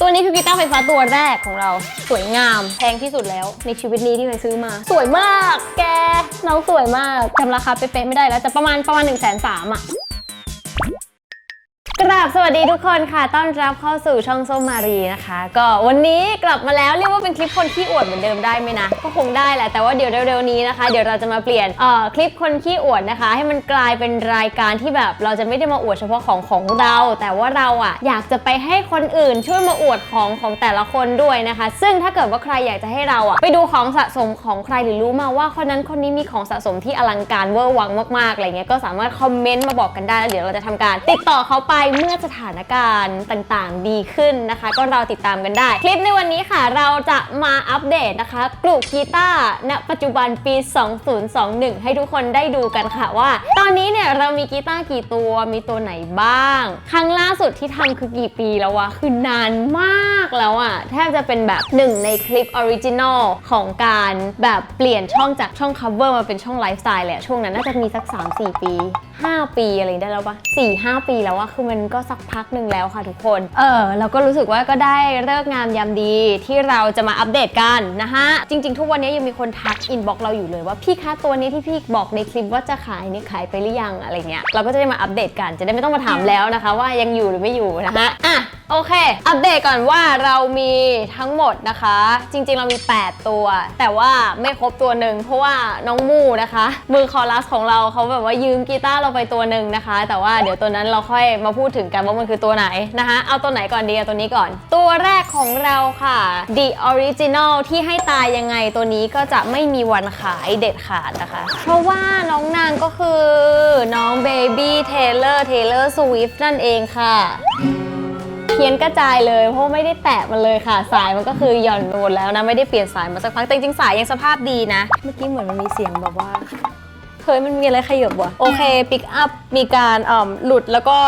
ตัวนี้คือกีตาร์ไฟฟ้าตัวแรกของเรา สวยงามแพงที่สุดแล้ว ในชีวิตนี้ที่เคยซื้อมา สวยมาก แกน้องสวยมากจำราคาเป๊ะๆไม่ได้แล้วแต่ประมาณประมาณ1นึ่งแสนสามอะ กราบสวัสดีทุกคนค่ะ ต้อนรับเข้าสู่ช่องส้มมารีนะคะ ก็วันนี้กลับมาแล้วเรียกว่าเป็นคลิปคนขี้อวดเหมือนเดิมได้ไหมนะ ก็คงได้แหละ แต่ว่าเดี๋ยวเร็วๆนี้นะคะ เดี๋ยวเราจะมาเปลี่ยนเอ่อคลิปคนขี้อวดนะคะ ให้มันกลายเป็นรายการที่แบบเราจะไม่ได้มาอวดเฉพาะของของเรา แต่ว่าเราอะอยากจะไปให้คนอื่นช่วยมาอวดของของแต่ละคนด้วยนะคะ ซึ่งถ้าเกิดว่าใครอยากจะให้เราอะไปดูของสะสมของใครหรือรู้มาว่าคนนั้นคนนี้มีของสะสมที่อลังการเวอร์วังมากๆอะไรเงี้ยก็สามารถคอมเมนต์มาบอกกันได้แล้วเดี๋ยวเราจะทำการ ติดต่อเขาไปเมื่อสถานการณ์ต่างๆ ดีขึ้นนะคะ ก็เราติดตามกันได้ คลิปในวันนี้ค่ะ เราจะมาอัปเดตนะคะปลูกกีตาร์ณปัจจุบันปี 2021 ให้ทุกคนได้ดูกันค่ะว่า ตอนนี้เนี่ยเรามีกีตาร์กี่ตัวมีตัวไหนบ้าง ครั้งล่าสุดที่ทำคือกี่ปีแล้ววะคือนานมากแล้วอะแทบจะเป็นแบบหนึ่งในคลิปออริจินอลของการแบบเปลี่ยนช่องจากช่อง cover มาเป็นช่องไลฟ์สไตล์เละช่วงนั้นน่าจะมีสัก 3-4 ปี 5 ปีอะไรได้แล้วปะ4 5 ปีแล้วอะคือมันก็สักพักหนึ่งแล้วค่ะทุกคน เออเราก็รู้สึกว่าก็ได้เลิกงามยามดีที่เราจะมาอัปเดตกันนะฮะ จริง ๆ ทุกวันนี้ยังมีคนทักอินบ็อกเราอยู่เลยว่าพี่คะตัวนี้ที่พี่บอกในคลิปว่าจะขายนี่ขายไปหรือยังอะไรเงี้ยเราก็จะได้มาอัปเดตกันจะได้ไม่ต้องมาถามแล้วนะคะ ว่ายังอยู่หรือไม่อยู่นะคะอะโอเค อัปเดตก่อนว่าเรามีทั้งหมดนะคะ จริงๆ เรามี 8 ตัว แต่ว่าไม่ครบตัวหนึ่งเพราะว่าน้องมูนะคะ มือคอรัสของเราเขาแบบว่ายืมกีตาร์เราไปตัวหนึ่งนะคะ แต่ว่าเดี๋ยวตัวนั้นเราค่อยมาพูดถึงกันว่ามันคือตัวไหนนะคะ เอาตัวไหนก่อนดีเอาตัวนี้ก่อน ตัวแรกของเราค่ะ The Original ที่ให้ตายยังไงตัวนี้ก็จะไม่มีวันขายเด็ดขาดนะคะ เพราะว่าน้องนางก็คือน้อง Baby Taylor Taylor Swift นั่นเองค่ะเพี้ยนกระจายเลยเพราะไม่ได้แตะมันเลยค่ะ สายมันก็คือหย่อนไปหมดแล้วนะ ไม่ได้เปลี่ยนสายมาสักพักแต่จริงๆสายยังสภาพดีนะ เมื่อกี้เหมือนมันมีเสียงแบบว่า ฮ้ยมันมีอะไรขยับวะโอเคปิกอัพมีการอ่อมหลุดแล้วก็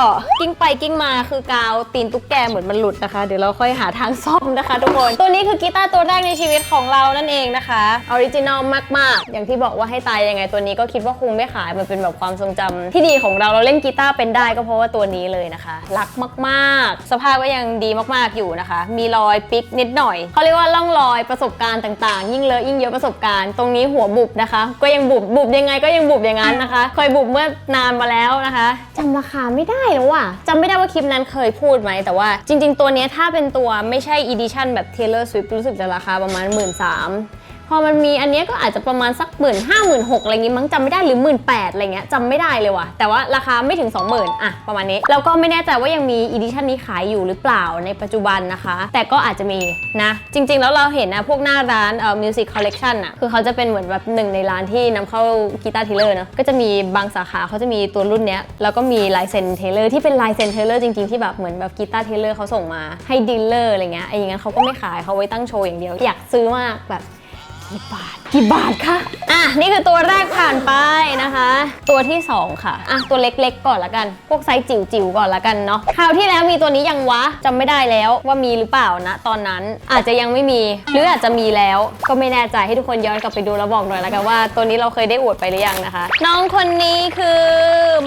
กิ้งไปกิ้งมาคือกาวตีนตุ๊กแกเหมือนมันหลุดนะคะ เดี๋ยวเราค่อยหาทางซ่อมนะคะทุกคน ตัวนี้คือกีตาร์ตัวแรกในชีวิตของเรานั่นเองนะคะออริจินอลมากๆ อย่างที่บอกว่าให้ตายยังไงตัวนี้ก็คิดว่าคงไม่ขายมันเป็นแบบความทรงจำที่ดีของเราเราเล่นกีตาร์เป็นได้ก็เพราะว่าตัวนี้เลยนะคะรักมากๆ สภาพก็ยังดีมากๆอยู่นะคะ มีรอยปิกนิดหน่อยเขาเรียกว่าล่องรอยประสบการณ์ต่างๆ ยิ่งเลอะยิ่งเยอะประสบการณ์ตรงนี้หัวบุบนะคะ ก็ยังบุบบุบยังไงก็ยังบุบุบอย่างนั้นนะคะ เคยบุบเมื่อนานมาแล้วนะคะจำราคาไม่ได้แล้วอะจำไม่ได้ว่าคลิปนั้นเคยพูดไหมแต่ว่าจริง ๆ ตัวเนี้ยถ้าเป็นตัวไม่ใช่ edition แบบ Taylor Swift รู้สึกจะราคาประมาณ 1 3ื่นพ อมันมีอันนี้ก็อาจจะประมาณสักหมื่นห้าหมื่นหกอะไรงี้มั้งจำไม่ได้หรือหมื่นแปดอะไรเงี้ยจำไม่ได้เลยว่ะ แต่ว่าราคาไม่ถึง 20,000อะประมาณนี้ แล้วก็ไม่แน่ใจว่ายังมีอีดิชันนี้ขายอยู่หรือเปล่าในปัจจุบันนะคะ แต่ก็อาจจะมีนะ จริง ๆ แล้วเราเห็นนะพวกหน้าร้านเอ่อ music collection อะคือเขาจะเป็นเหมือนแบบหนึ่งในร้านที่นำเข้ากีตาร์เทเลอร์เนาะก็จะมีบางสาขาเขาจะมีตัวรุ่นเนี้ยแล้วก็มีลายเซ็นเทเลอร์ที่เป็นลายเซ็นเทเลอร์จริงๆที่แบบเหมือนแบบกีตาร์เทเลอร์เขาส่งมาให้ดีลเลอร์อะไรเงี้ยไอ้อย่างงั้นเขาก็ไม่ขายเขาไว้ตั้งโชว์อย่างเดียวอยากซื้อมากแบบ กี่บาท กี่บาทคะอะนี่คือตัวแรกผ่านไปนะคะ ตัวที่ 2 ค่ะอะตัวเล็กๆ ก่อนละกัน พวกไซส์จิ๋วๆก่อนละกันเนาะคราวที่แล้วมีตัวนี้ยังวะจำไม่ได้แล้วว่ามีหรือเปล่านะ ตอนนั้นอาจจะยังไม่มี หรืออาจจะมีแล้วก็ไม่แน่ใจให้ทุกคนย้อนกลับไปดูแล้วบอกหน่อยละกันว่า ตัวนี้เราเคยได้อวดไปหรือยังนะคะ น้องคนนี้คือ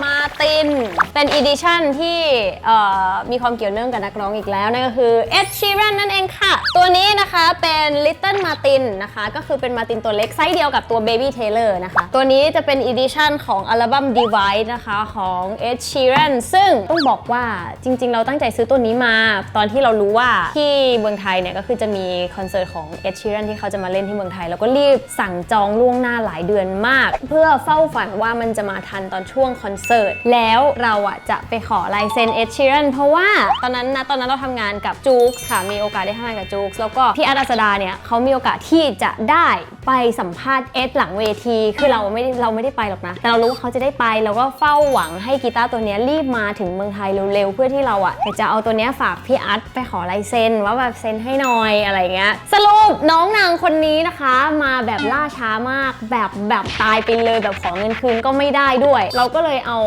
มาตินเป็นอีดิชั่นที่เอ่อมีความเกี่ยวเนื่องกับนักร้องอีกแล้วนั่นก็คือเอ็ดชีแรนนั่นเองค่ะ ตัวนี้นะคะเป็น Little Martin นะคะ ก็คือเป็นมาตินตัวเล็กไซส์เดียวกับตัว Baby Taylor นะคะ ตัวนี้จะเป็นอีดิชั่นของอัลบั้ม Divide นะคะของ Ed Sheeran ซึ่งต้องบอกว่าจริง ๆ เราตั้งใจซื้อตัวนี้มา ตอนที่เรารู้ว่าที่เมืองไทยเนี่ยก็คือจะมีคอนเสิร์ตของ Ed Sheeran ที่เขาจะมาเล่นที่เมืองไทย แล้วก็รีบสั่งจองล่วงหน้าหลายเดือนมาก เพื่อเฝ้าฝันว่ามันจะมาทันตอนช่วงคอนเสิร์ตแล้วเราอะจะไปขอลายเซ็น Ed Sheeran เพราะว่าตอนนั้นนะตอนนั้นเราทำงานกับจู๊กค่ะมีโอกาสได้ทำงานกับจู๊กแล้วก็พี่อาร์ตอัสดาเนี่ยเขามีโอกาสที่จะได้ไปสัมภาษณ์เอสหลังเวที คือเราไม่เราไม่ได้ไปหรอกนะ แต่เรารู้ว่าเขาจะได้ไปเราก็เฝ้าหวังให้กีตาร์ตัวนี้รีบมาถึงเมืองไทยเร็วๆ เพื่อที่เราอะจะเอาตัวนี้ฝากพี่อาร์ตไปขอลายเซ็นว่าแบบเซ็นให้หน่อยอะไรเงี้ยสรุปน้องนางคนนี้นะคะ มาแบบล่าช้ามากแบบแบบตายไปเลยแบบขอเงินคืนก็ไม่ได้ด้วย เราก็เลยเอา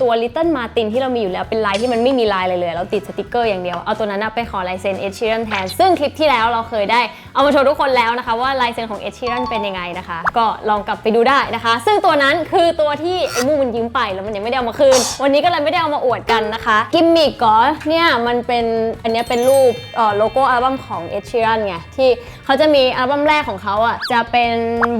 ตัว Little Martin ที่เรามีอยู่แล้วเป็นลายที่มันไม่มีลายเลยเลย เราติดสติกเกอร์อย่างเดียวเอาตัวนั้นไปขอลายเซ็นเอชชีรันแทนซึ่งคลิปที่แล้วเราเคยได้เอามาโชว์ทุกคนแล้วนะคะว่าลายเซ็นของเอชชีรันนเป็นยังไงนะคะ ก็ลองกลับไปดูได้นะคะ ซึ่งตัวนั้นคือตัวที่ไอ้มูมันยืมไปแล้วมันยังไม่ได้เอามาคืน วันนี้ก็เลยไม่ได้เอามาอวดกันนะคะกิมมิกก็เนี่ยมันเป็นอันนี้เป็นรูปโลโก้อัลบั้มของ Ed Sheeran ไงที่เขาจะมีอัลบั้มแรกของเขาอะจะเป็น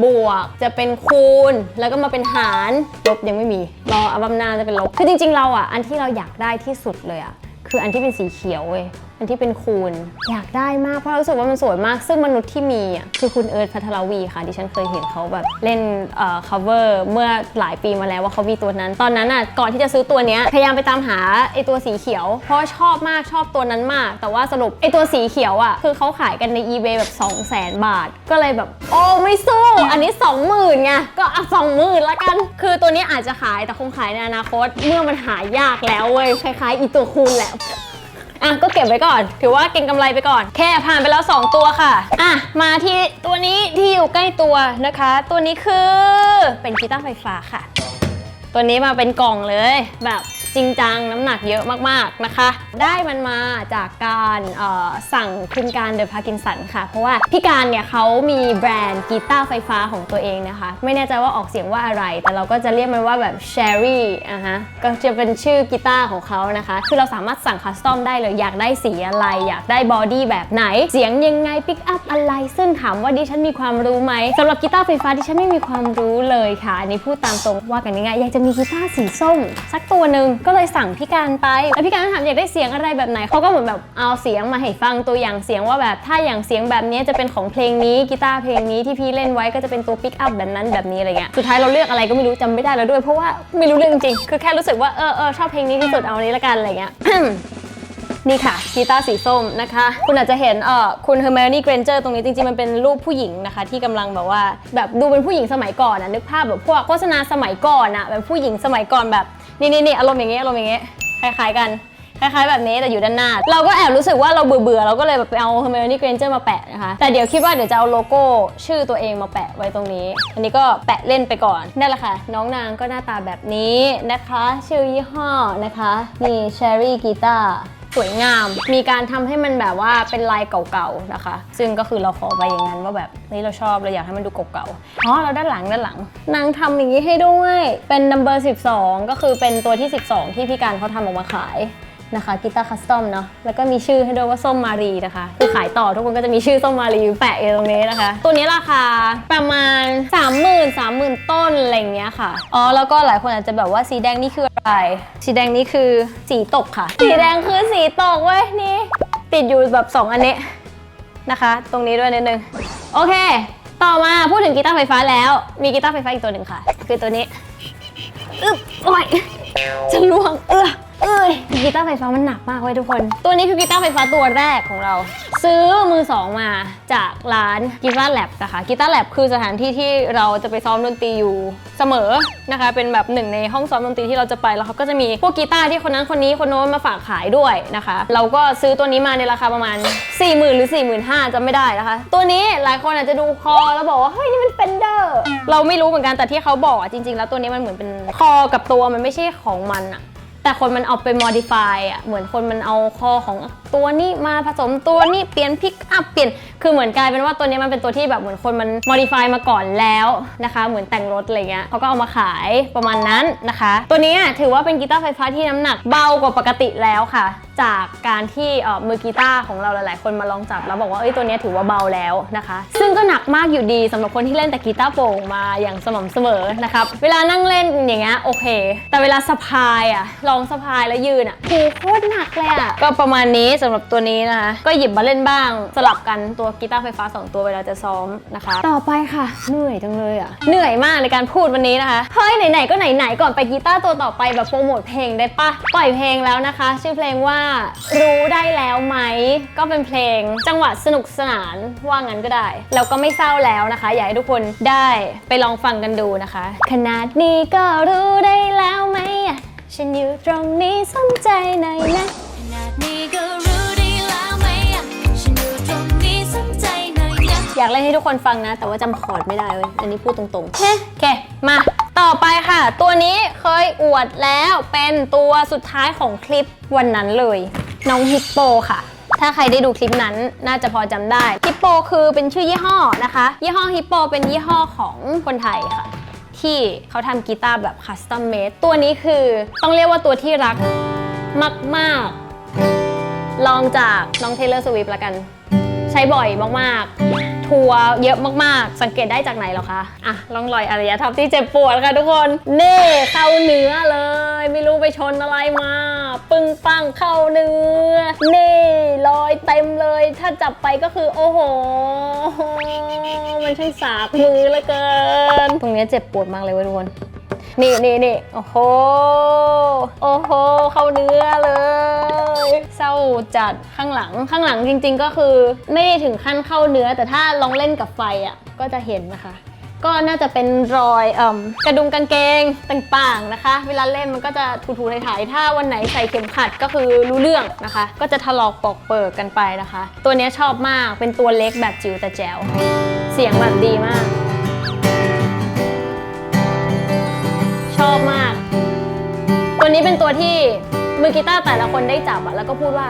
บวกจะเป็นคูณ แล้วก็มาเป็นหารลบยังไม่มีรออัลบั้มหน้าจะเป็นลบคือจริง ๆ เราอะอันที่เราอยากได้ที่สุดเลยอะคืออันที่เป็นสีเขียวเว้ยอันที่เป็นคูณ อยากได้มากเพราะรู้สึกว่ามันสวยมาก ซึ่งมนุษย์ที่มีอะคือคุณเอิร์ธพัทรวีค่ะดิฉันเคยเห็นเขาแบบเล่นเอ่อ cover เมื่อหลายปีมาแล้วว่าเขามีตัวนั้น ตอนนั้นอะก่อนที่จะซื้อตัวเนี้ยพยายามไปตามหาไอตัวสีเขียว เพราะชอบมากชอบตัวนั้นมาก แต่ว่าสรุปไอตัวสีเขียวอะคือเขาขายกันใน eBay แบบ 2 0 0 0 0 0บาท ก็เลยแบบโอ้ไม่สู้ อันนี้ 20,000ไงก็อะ20,000ละกัน คือตัวนี้อาจจะขายแต่คงขายในอนาคต เมื่อมันหายากแล้วเว้ยคล้ายๆอีตัวคูณแหละ อะก็เก็บไว้ก่อน ถือว่าเก็งกำไรไปก่อน แค่ผ่านไปแล้ว 2 ตัวค่ะ อะ มาที่ตัวนี้ที่อยู่ใกล้ตัวนะคะ ตัวนี้คือเป็นกีตาร์ไฟฟ้าค่ะ ตัวนี้มาเป็นกล่องเลยแบบ จริงจังน้ำหนักเยอะมากๆนะคะ ได้มันมาจากการสั่งคุณการเดอะพาร์กินสันค่ะ เพราะว่าพี่การเนี่ยเขามีแบรนด์กีตาร์ไฟฟ้าของตัวเองนะคะ ไม่แน่ใจว่าออกเสียงว่าอะไร แต่เราก็จะเรียกมันว่าแบบ Sherry อะฮะก็จะเป็นชื่อกีตาร์ของเขานะคะ คือเราสามารถสั่งคัสตอมได้เลยอยากได้สีอะไร อยากได้บอดี้แบบไหน เสียงยังไงปิกอัพอะไร ซึ่งถามว่าดิฉันมีความรู้ไหมสำหรับกีตาร์ไฟฟ้าดิฉันไม่มีความรู้เลยค่ะอันนี้พูดตามตรงว่ากันง่ายๆอยากจะมีกีตาร์สีส้ม สักตัวหนึ่งก็เลยสั่งพี่การไป แล้วพี่การก็ถามอยากได้เสียงอะไรแบบไหนเขาก็เหมือนแบบเอาเสียงมาให้ฟังตัวอย่างเสียงว่าแบบถ้าอย่างเสียงแบบนี้จะเป็นของเพลงนี้กีตาร์เพลงนี้ที่พี่เล่นไว้ก็จะเป็นตัวปิกอัพแบบนั้นแบบนี้อะไรเงี้ยสุดท้ายเราเลือกอะไรก็ไม่รู้จำไม่ได้แล้วด้วย เพราะว่าไม่รู้เรื่องจริงคือแค่รู้สึกว่าเออเออชอบเพลงนี้ที่สุดเอาอันนี้ละกันอะไรเงี้ยนี่ค่ะกีตาร์สีส้มนะคะ คุณอาจจะเห็นเออคุณ Hermione Granger ตรงนี้จริงๆ มันเป็นรูปผู้หญิงนะคะ ที่กำลังแบบว่าแบบดูเป็นผู้หญิงสมัยก่อนอะนึกภาพแบบพวกโฆษณาสมัยก่อนอะแบบผู้หญิงสมัยก่อนแบบ นี่นี่นี่อารมณ์อย่างเงี้ยอารมณ์อย่างเงี้ยคล้าย ๆ กันคล้ายๆแบบนี้แต่อยู่ด้านหน้า เราก็แอบรู้สึกว่าเราเบื่อๆเราก็เลยแบบไปเอา Hermione Granger มาแปะนะคะ แต่เดี๋ยวคิดว่าเดี๋ยวจะเอาโลโก้ชื่อตัวเองมาแปะไว้ตรงนี้ อันนี้ก็แปะเล่นไปก่อนนั่นแหละค่ะ น้องนางก็หน้าตาแบบนี้นะคะ ชื่อยี่ห้อนะคะนี่ Cherry Guitar สวยงาม มีการทำให้มันแบบว่าเป็นลายเก่าๆนะคะ ซึ่งก็คือเราขอไปอย่างนั้นว่าแบบนี่เราชอบเราอยากให้มันดูเก่าๆอ๋อเราด้านหลังด้านหลังนางทำอย่างนี้ให้ด้วย เป็น number 12 ก็คือเป็นตัวที่ 12 ที่พี่การเขาทำออกมาขาย นะคะกีตาร์คัสตอมเนาะแล้วก็มีชื่อให้ด้วยว่าส้มมารีนะคะ คือขายต่อทุกคนก็จะมีชื่อส้มมารีแปะอยู่ตรงนี้นะคะ ตัวนี้ราคาประมาณ 30,000 30,000 ต้นอะไรเงี้ยค่ะอ๋อแล้วก็หลายคนอาจจะแบบว่าสีแดงนี่คืออะไร สีแดงนี่คือสีตกค่ะ สีแดงคือสีตกเว้ยนี่ติดอยู่แบบ 2 อันนี้นะคะ ตรงนี้ด้วยนิดนึงโอเค ต่อมาพูดถึงกีตาร์ไฟฟ้าแล้ว มีกีตาร์ไฟฟ้าอีกตัวหนึ่งค่ะ คือตัวนี้อึ๊บโอ้ยจะล่วงเออ เอ้ยกีตาร์ไฟฟ้ามันหนักมากเว้ยทุกคน ตัวนี้คือกีตาร์ไฟฟ้าตัวแรกของเรา ซื้อมือสองมาจากร้านกีตาร์แลบนะคะกีตาร์แลบคือสถานที่ที่เราจะไปซ้อมดนตรีอยู่เสมอนะคะ เป็นแบบหนึ่งในห้องซ้อมดนตรีที่เราจะไปแล้วเขาก็จะมีพวกกีตาร์ที่คนนั้นคนนี้คนโน้นมาฝากขายด้วยนะคะ เราก็ซื้อตัวนี้มาในราคาประมาณ 4 0,000 หรือ 45,000จำไม่ได้นะคะ ตัวนี้หลายคนอาจจะดูคอแล้วบอกว่าเฮ้ยนี่มันเฟนเดอร์เราไม่รู้เหมือนกันแต่ที่เขาบอกอะจริง ๆ แล้วตัวนี้มันเหมือนเป็นคอกับตัวมันไม่ใช่ของมันอะ แต่คนมันเอาไป modify อะเหมือนคนมันเอาคอของตัวนี้มาผสมตัวนี้เปลี่ยนพิกอัพเปลี่ยนคือเหมือนกลายเป็นว่าตัวนี้มันเป็นตัวที่แบบเหมือนคนมัน modify มาก่อนแล้วนะคะ เหมือนแต่งรถอะไรเงี้ยเขาก็เอามาขายประมาณนั้นนะคะ ตัวนี้ถือว่าเป็นกีตาร์ไฟฟ้าที่น้ำหนักเบากว่าปกติแล้วค่ะ จากการที่มือกีตาร์ของเราหลาย ๆ คนมาลองจับแล้วบอกว่าเอ้ยตัวนี้ถือว่าเบาแล้วนะคะ ซึ่งก็หนักมากอยู่ดีสำหรับคนที่เล่นแต่กีตาร์โปร่งมาอย่างสม่ำเสมอนะครับ เวลานั่งเล่นอย่างเงี้ยโอเค แต่เวลาสะพายอะลองสะพายแล้วยืนอะโหโคตรหนักเลยอะก็ประมาณนี้สำหรับตัวนี้นะคะ ก็หยิบมาเล่นบ้างสลับกันตัวกีตาร์ไฟฟ้า 2 ตัวเวลาจะซ้อมนะคะ ต่อไปค่ะ เหนื่อยจังเลยอะ เหนื่อยมากในการพูดวันนี้นะคะ เฮ้ย ไหน ๆ ก็ไหน ๆ ก่อนไปกีตาร์ตัวต่อไปแบบโปรโมทเพลงได้ปะปล่อยเพลงแล้วนะคะ ชื่อเพลงว่ารู้ได้แล้วไหม ก็เป็นเพลงจังหวะสนุกสนานว่างั้นก็ได้ แล้วก็ไม่เศร้าแล้วนะคะ อยากให้ทุกคนได้ไปลองฟังกันดูนะคะ ขนาดนี้ก็รู้ได้แล้วไหมอะฉันอยู่ตรงนี้สนใจหน่อยนะขนาดนี้ก็รู้ เล่นให้ทุกคนฟังนะ แต่ว่าจำคอร์ดไม่ได้เว้ย อันนี้พูดตรงๆเฮ้โอเค มา ต่อไปค่ะ ตัวนี้เคยอวดแล้วเป็นตัวสุดท้ายของคลิปวันนั้นเลย น้องฮิปโปค่ะถ้าใครได้ดูคลิปนั้นน่าจะพอจำได้ฮิปโปคือเป็นชื่อยี่ห้อนะคะ ยี่ห้อฮิปโปเป็นยี่ห้อของคนไทยค่ะ ที่เขาทำกีตาร์แบบคัสตอมเมดตัวนี้คือต้องเรียกว่าตัวที่รักมาก ๆ ลองจากน้องเทเลอร์สวิฟละกัน ช้บ่อยมากๆ ทัวร์เยอะมากๆ สังเกตได้จากไหนหรอคะอะลองรอยอารยธรรมที่เจ็บปวดค่ะทุกคนเน่เข้าเนื้อเลย ไม่รู้ไปชนอะไรมา ปึ้งปังเข้าเนื้อเน่รอยเต็มเลย ถ้าจับไปก็คือโอ้โห มันช่างสาบมือเหลือเกิน ตรงเนี้ยเจ็บปวดมากเลยเว้ยทุกคน นี่นี่นี่โอ้โห โอ้โห เข้าเนื้อเลย เศร้าจัดข้างหลัง ข้างหลังจริง ๆ ก็คือ ไม่ได้ถึงขั้นเข้าเนื้อ แต่ถ้าลองเล่นกับไฟอะ ก็จะเห็นนะคะ ก็น่าจะเป็นรอยอมกระดุมกางเกงต่างๆนะคะ เวลาเล่นมันก็จะถูๆถ่ายๆถ้าวันไหนใส่เข็มขัดก็คือรู้เรื่องนะคะ ก็จะถลอกปอกเปิกกันไปนะคะ ตัวนี้ชอบมากเป็นตัวเล็กแบบจิ๋วแต่แจ๋วเสียงแบบดีมาก ชอบมาก ตัวนี้เป็นตัวที่มือกีตาร์แต่ละคนได้จับอะแล้วก็พูดว่า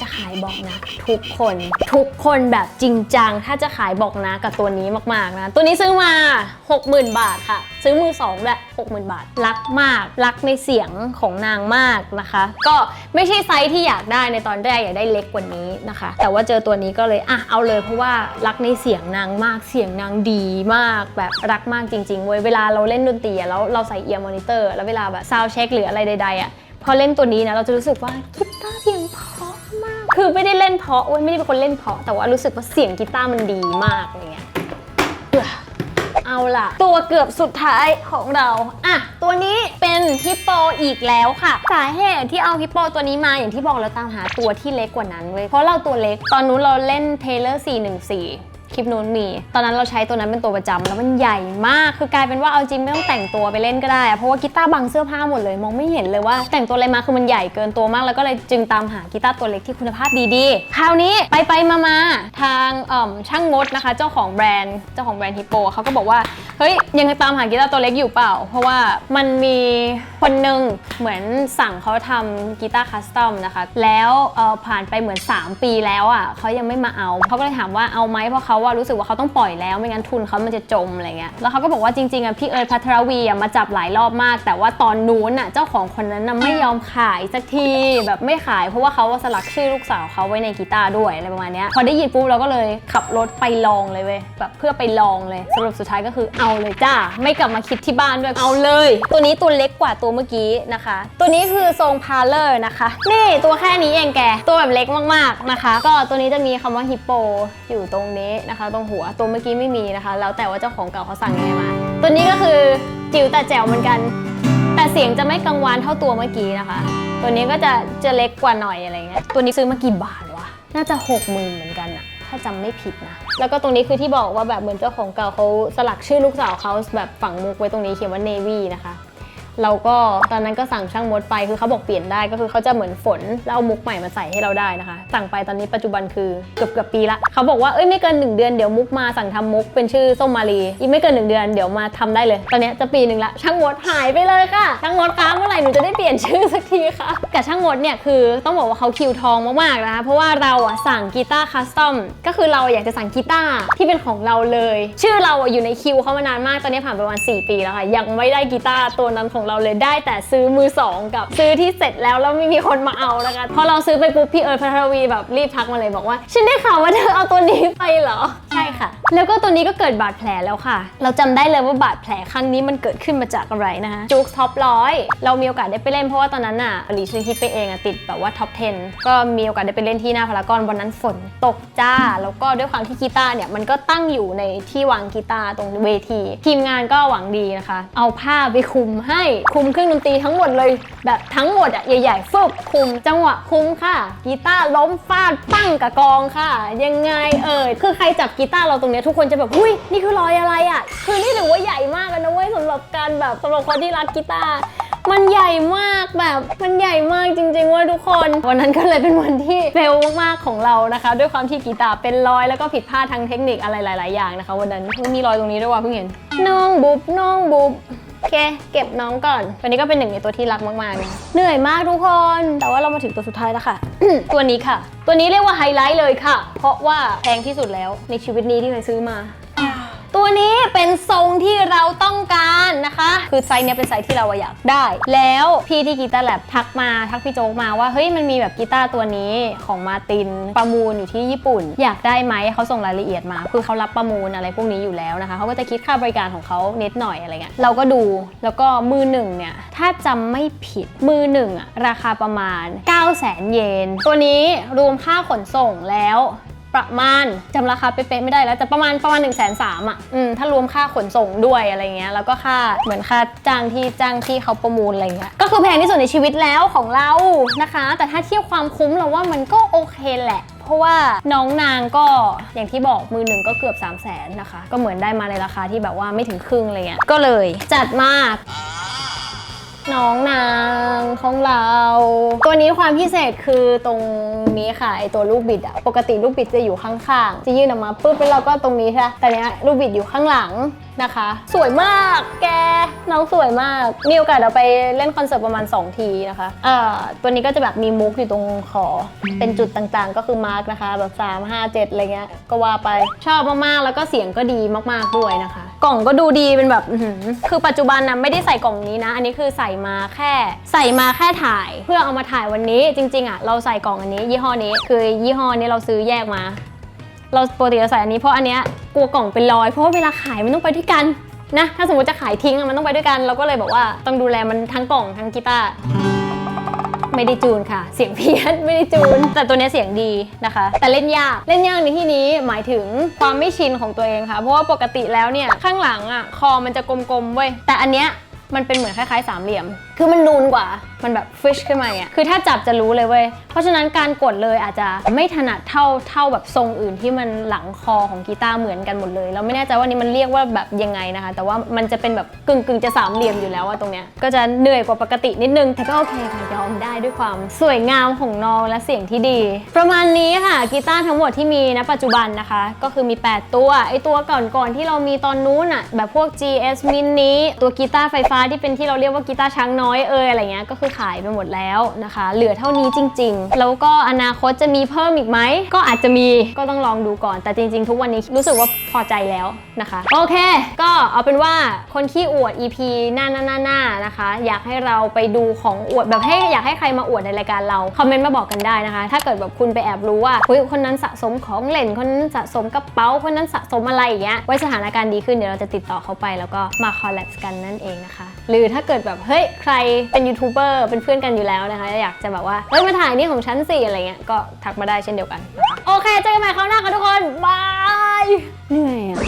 จะขายบอกนะ ทุกคน ทุกคนแบบจริงจัง ถ้าจะขายบอกนะกับตัวนี้มากๆนะ ตัวนี้ซื้อมา 60,000 บาทค่ะ ซื้อมือสองแหละ60,000 บาท รักมาก รักในเสียงของนางมากนะคะ ก็ไม่ใช่ไซส์ที่อยากได้ในตอนแรกอยากได้เล็กกว่านี้นะคะ แต่ว่าเจอตัวนี้ก็เลยอะเอาเลยเพราะว่ารักในเสียงนางมากเสียงนางดีมากแบบรักมากจริงๆเว้ยเวลาเราเล่นดนตรีแล้วเราใส่เอียร์มอนิเตอร์แล้วเวลาแบบซาวเช็คหรืออะไรใดๆอะพอเล่นตัวนี้นะเราจะรู้สึกว่ากีตาร์เสียง คือไม่ได้เล่นเพราะเว้ยไม่ได้เป็นคนเล่นเพราะแต่ว่ารู้สึกว่าเสียงกีตาร์มันดีมากอะไรเงี้ยเอาล่ะ ตัวเกือบสุดท้ายของเรา อะ ตัวนี้เป็นฮิปโปอีกแล้วค่ะ สาเหตุที่เอาฮิปโปตัวนี้มาอย่างที่บอกเราตามหาตัวที่เล็กกว่านั้นเว้ยเพราะเราตัวเล็กตอนนู้นเราเล่นเทเลอร์414 คลิปนู้นมี ตอนนั้นเราใช้ตัวนั้นเป็นตัวประจำแล้วมันใหญ่มาก คือกลายเป็นว่าเอาจริงไม่ต้องแต่งตัวไปเล่นก็ได้ เพราะว่ากีตาร์บังเสื้อผ้าหมดเลย มองไม่เห็นเลยว่าแต่งตัวอะไรมาคือมันใหญ่เกินตัวมาก แล้วก็เลยจึงตามหากีตาร์ตัวเล็กที่คุณภาพดีๆ คราวนี้ไปไปมามาทางช่างมดนะคะ เจ้าของแบรนด์เจ้าของแบรนด์ฮิปโปเขาก็บอกว่าเฮ้ยยังตามหากีตาร์ตัวเล็กอยู่เปล่า เพราะว่ามันมีคนหนึ่งเหมือนสั่งเขาทำกีตาร์คัสตอมนะคะแล้วผ่านไปเหมือน 3 ปีแล้วอะเขายังไม่มาเอาเขาก็เลยถามว่าเอาไหมเพราะเขาว่ารู้สึกว่าเขาต้องปล่อยแล้วไม่งั้นทุนเขามันจะจมอะไรเงี้ยแล้วเขาก็บอกว่าจริงๆอะพี่เอิร์ธพัทรวีอะมาจับหลายรอบมาก แต่ว่าตอนนู้นอะเจ้าของคนนั้นน่ะไม่ยอมขายสักทีแบบไม่ขาย เพราะว่าเขาสลักชื่อลูกสาวเขาไว้ในกีตาร์ด้วยอะไรประมาณเนี้ยพอได้ยินปุ๊บเราก็เลยขับรถไปลองเลยเว้ยแบบเพื่อไปลองเลยสรุปสุดท้ายก็คือเอาเลยจ้าไม่กลับมาคิดที่บ้านด้วยเอาเลย ตัวนี้ตัวเล็กกว่าตัวเมื่อกี้นะคะ ตัวนี้คือทรงพาเลอร์นะคะ นี่ตัวแค่นี้เองแกตัวแบบเล็กมากๆนะคะ ก็ตัวนี้จะมีคำว่าฮิปโปอยู่ตรงนี้นะคะ ตรงหัวตัวเมื่อกี้ไม่มีนะคะ แล้วแต่ว่าเจ้าของเก่าเขาสั่งยังไงมา ตัวนี้ก็คือจิ๋วแต่แจ๋วเหมือนกัน แต่เสียงจะไม่กังวานเท่าตัวเมื่อกี้นะคะ ตัวนี้ก็จะจะเล็กกว่าหน่อยอะไรเงี้ยตัวนี้ซื้อมากี่บาทวะน่าจะหกหมื่นเหมือนกันอะถ้าจำไม่ผิดนะ แล้วก็ตรงนี้คือที่บอกว่าแบบเหมือนเจ้าของเก่าเขาสลักชื่อลูกสาวเขาแบบฝังมุกไว้ตรงนี้เขียนว่า Navy นะคะ เราก็ตอนนั้นก็สั่งช่างมดไปคือเขาบอกเปลี่ยนได้ก็คือเขาจะเหมือนฝนแล้วเอามุกใหม่มาใส่ให้เราได้นะคะ สั่งไปตอนนี้ปัจจุบันคือเกือบเกือบปีละเขาบอกว่าเอ้ยไม่เกิน 1 เดือนเดี๋ยวมุกมาสั่งทำมุกเป็นชื่อส้มมารีอีกไม่เกิน 1 เดือนเดี๋ยวมาทำได้เลย ตอนนี้จะปีหนึ่งละช่างมดหายไปเลยค่ะช่างมดคะเมื่อไหร่หนูจะได้เปลี่ยนชื่อสักทีคะกับช่างมดเนี่ยคือต้องบอกว่าเขาคิวทองมากๆนะคะเพราะว่าเราอะสั่งกีตาร์คัสตอมก็คือเราอยากจะสั่งกีตาร์ที่เป็นของเราเลย ชื่อเราอยู่ในคิวเขามานานมากตอนนี้ผ่านไปประมาณ4ปีแล้วค่ะยังไม่ได้กีตาร์ตัวนั้นของเราเลยได้แต่ซื้อมือสองกับ ซื้อที่เสร็จแล้วแล้วไม่มีคนมาเอานะคะพอเราซื้อไปปุ๊บพี่เอิร์ธพัทรวีแบบรีบทักมาเลยบอกว่าฉันได้ข่าวว่าเธอเอาตัวนี้ไปเหรอใช่ค่ะ แล้วก็ตัวนี้ก็เกิดบาดแผลแล้วค่ะ เราจำได้เลยว่าบาดแผลครั้งนี้มันเกิดขึ้นมาจากอะไรนะคะจุกท็อปร้อยเรามีโอกาสได้ไปเล่นเพราะว่าตอนนั้นน่ะรีชื่อฮิตไปเองอะติดแบบว่าท็อป 10 ก็มีโอกาสได้ไปเล่นที่หน้าพารากอนวันนั้นฝนตกจ้า แล้วก็ด้วยความที่กีตาร์เนี่ยมันก็ตั้งอยู่ในที่วางกีตาร์ตรงเวที ทีมงานก็หวังดีนะคะ เอาผ้าไปคลุมให้คุมเครื่องดนตรีทั้งหมดเลย แบบทั้งหมดอะใหญ่ๆฟึบคุมจังหวะคุมค่ะ กีตาร์ล้มฟาดปั้งกับกองค่ะ ยังไงเอ่ยคือใครจับกีตาร์เราตรงเนี้ยทุกคนจะแบบอุ้ยนี่คือรอยอะไรอะคือนี่ถือว่าใหญ่มากเลยนะเว้ยสำหรับการแบบสำหรับคนที่รักกีตาร์มันใหญ่มากแบบมันใหญ่มากจริงๆว่าทุกคน วันนั้นก็เลยเป็นวันที่เฟลมากๆของเรานะคะ ด้วยความที่กีตาร์เป็นรอยแล้วก็ผิดพลาดทางเทคนิคอะไรหลาย ๆ อย่างนะคะ วันนั้นเพิ่งมีรอยตรงนี้ด้วยว่าเพิ่งเห็นน้องบุบน้องบุบ อเค เก็บน้องก่อน ตัวนี้ก็เป็นหนึ่งในตัวที่รักมากๆนะเหนื่อยมากทุกคน แต่ว่าเรามาถึงตัวสุดท้ายแล้วค่ะ ตัวนี้ค่ะ ตัวนี้เรียกว่าไฮไลท์เลยค่ะ เพราะว่าแพงที่สุดแล้วในชีวิตนี้ที่เคยซื้อมา ตัวนี้เป็นทรงที่เราต้องการนะคะ คือไซส์เนี้ยเป็นไซส์ที่เราอยากได้ แล้วพี่ที่กีตาร์แลบทักมาทักพี่โจ๊กมาว่าเฮ้ยมันมีแบบกีตาร์ตัวนี้ของมาตินประมูลอยู่ที่ญี่ปุ่น อยากได้ไหมเขาส่งรายละเอียดมา คือเขารับประมูลอะไรพวกนี้อยู่แล้วนะคะเขาก็จะคิดค่าบริการของเขาเนิดหน่อยอะไรเงี้ยเราก็ดูแล้วก็มือหนึ่งเนี่ยถ้าจำไม่ผิดมือหนึ่งอะราคาประมาณ 9 0 0 0 0 0 เยน ตัวนี้รวมค่าขนส่งแล้ว ประมาณจำราคาเป๊ะๆไม่ได้แล้วแต่ประมาณประมาณ1นึ่งแสนสามอะอืมถ้ารวมค่าขนส่งด้วยอะไรเงี้ยแล้วก็ค่าเหมือนค่าจ้างที่จ้างที่เขาประมูลอะไรเงี้ยก็คือแพงที่สุดในชีวิตแล้วของเรานะคะ แต่ถ้าเทียบความคุ้มเราว่ามันก็โอเคแหละเพราะว่าน้องนางก็อย่างที่บอกมือหนึ่งก็เกือบ3 0 0แสนนะคะ ก็เหมือนได้มาในราคาที่แบบว่าไม่ถึงครึ่งอะไรเงี้ยก็เลยจัดมาก น้องนาง ของเรา ตัวนี้ความพิเศษคือตรงนี้ค่ะไอตัวลูกบิดอะปกติลูกบิดจะอยู่ข้างๆจะยื่นออกมาปุ๊บแล้วเราก็ตรงนี้ใช่ไหมแต่เนี้ยลูกบิดอยู่ข้างหลังนะคะ สวยมากแกน้องสวยมากมีโอกาสเราไปเล่นคอนเสิร์ตประมาณ 2 ทีนะคะเอ่อตัวนี้ก็จะแบบมีมุกอยู่ตรงคอเป็นจุดต่างๆ ก็คือมาร์กนะคะแบบ 3 5 7อะไรเงี้ยก็ว่าไปชอบมากๆแล้วก็เสียงก็ดีมากๆด้วยนะคะ กล่องก็ดูดีเป็นแบบอื้อหือคือปัจจุบันนะไม่ได้ใส่กล่องนี้นะ อันนี้คือใส่มาแค่ใส่มาแค่ถ่ายเพื่อเอามาถ่ายวันนี้จริงๆอะเราใส่กล่องอันนี้ ยี่ห้อนี้คือยี่ห้อนี้เราซื้อแยกมา เราปกติเราใส่อันนี้เพราะอันเนี้ยกลัวกล่องเป็นรอย เพราะว่าเวลาขายมันต้องไปด้วยกันนะถ้าสมมติจะขายทิ้งอะมันต้องไปด้วยกันเราก็เลยบอกว่าต้องดูแลมันทั้งกล่องทั้งกีตาร์ไม่ได้จูนค่ะ เสียงเพี้ยนไม่ได้จูน แต่ตัวเนี้ยเสียงดีนะคะ แต่เล่นยากเล่นยากในที่นี้หมายถึงความไม่ชินของตัวเองค่ะ เพราะว่าปกติแล้วเนี่ยข้างหลังอะคอมันจะกลมๆเว้ยแต่อันเนี้ยมันเป็นเหมือนคล้ายๆสามเหลี่ยม คือมันนูนกว่า มันแบบฟิชขึ้นมาอะคือถ้าจับจะรู้เลยเว้ย เพราะฉะนั้นการกดเลยอาจจะไม่ถนัดเท่าเท่าแบบทรงอื่นที่มันหลังคอของกีตาร์เหมือนกันหมดเลย เราไม่แน่ใจว่านี่มันเรียกว่าแบบยังไงนะคะ แต่ว่ามันจะเป็นแบบกึ่งกึ่งจะสามเหลี่ยมอยู่แล้วอะตรงเนี้ย ก็จะเหนื่อยกว่าปกตินิดนึง แต่ก็โอเคค่ะยอมได้ด้วยความสวยงามของน้องและเสียงที่ดี ประมาณนี้ค่ะกีตาร์ทั้งหมดที่มีณปัจจุบันนะคะ ก็คือมี 8 ตัว ไอตัวก่อนๆที่เรามีตอนนู้นอะแบบพวก GS Mini ตัวกีตาร์ไฟฟ้าที่เป็นที่เราเรียกว่ากีตาร์ช้างน้อยเอยอะไรเงี้ยก็คือขายไปหมดแล้วนะคะ เหลือเท่านี้จริง ๆ แล้วก็อนาคตจะมีเพิ่มอีกไหมก็อาจจะมีก็ต้องลองดูก่อน แต่จริง ๆ ทุกวันนี้รู้สึกว่าพอใจแล้วนะคะโอเค ก็เอาเป็นว่าคนขี้อวด EP หน้าหน้าหน้าหน้านะคะ อยากให้เราไปดูของอวดแบบให้อยากให้ใครมาอวดในรายการเราคอมเมนต์มาบอกกันได้นะคะ ถ้าเกิดแบบคุณไปแอบรู้ว่าเฮ้ยคนนั้นสะสมของเล่นคนนั้นสะสมกระเป๋าคนนั้นสะสมอะไรอย่างเงี้ยไว้สถานการณ์ดีขึ้นเดี๋ยวเราจะติดต่อเขาไป แล้วก็มาคอลแลบกันนั่นเองนะคะ หรือถ้าเกิดแบบเฮ้ยใครเป็นยูทูบเบอร์เป็นเพื่อนกันอยู่แล้วนะคะ อยากจะแบบว่าเฮ้ยมาถ่ายนี่ของฉันสิอะไรเงี้ยก็ทักมาได้เช่นเดียวกันนะคะโอเคเจอกันใหม่คราวหน้าค่ะทุกคนบายเหนื่อยอะ